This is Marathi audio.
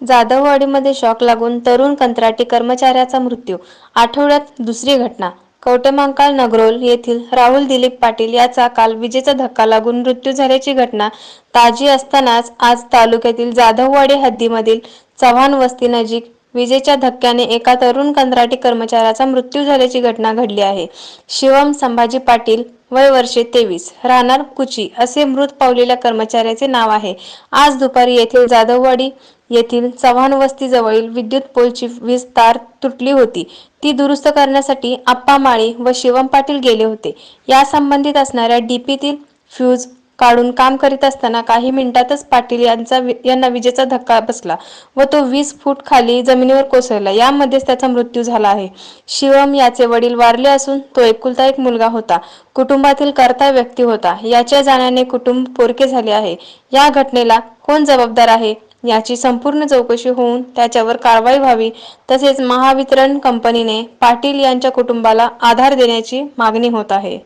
जाधववाडीमध्ये शॉक लागून तरुण कंत्राटी कर्मचाऱ्याचा मृत्यू. आठवड्यात दुसरी घटना. कवटेमहांकाळ नगरोल येथील राहुल दिलीप पाटील याचा काल विजेचा धक्का लागून मृत्यू झाल्याची घटना ताजी असतानाच आज तालुक्यातील जाधववाडी हद्दीमधील चव्हाण वस्ती नजीक विजेच्या धक्क्याने एका तरुण कंत्राटी कर्मचाऱ्याचा मृत्यू झाल्याची घटना घडली आहे. शिवम संभाजी पाटील वय वर्षे तेवीस राहणार कुची असे मृत पावलेल्या कर्मचाऱ्याचे नाव आहे. आज दुपारी येथील जाधववाडी येथील चव्हाण वस्ती जवळील विद्युत पोलची वीज तार तुटली होती. ती दुरुस्त करण्यासाठी आप्पा माळी व शिवम पाटील गेले होते. या संबंधित असणाऱ्या डीपीतील फ्यूज काढून काम करीत असताना काही मिनिटातच पाटील यांचा वि- यांना विजेचा धक्का बसला व तो वीस फूट खाली जमिनीवर कोसळला. यामध्येच त्याचा मृत्यू झाला आहे. शिवम याचे वडील वारले असून तो एकुलता एक मुलगा होता. कुटुंबातील कर्ता व्यक्ती होता. याच्या जाण्याने कुटुंब पोरके झाले आहे. या घटनेला कोण जबाबदार आहे याची संपूर्ण चौकशी होऊन त्याच्यावर कारवाई व्हावी तसेच महावितरण कंपनीने पाटील यांच्या कुटुंबाला आधार देण्याची मागणी होत आहे.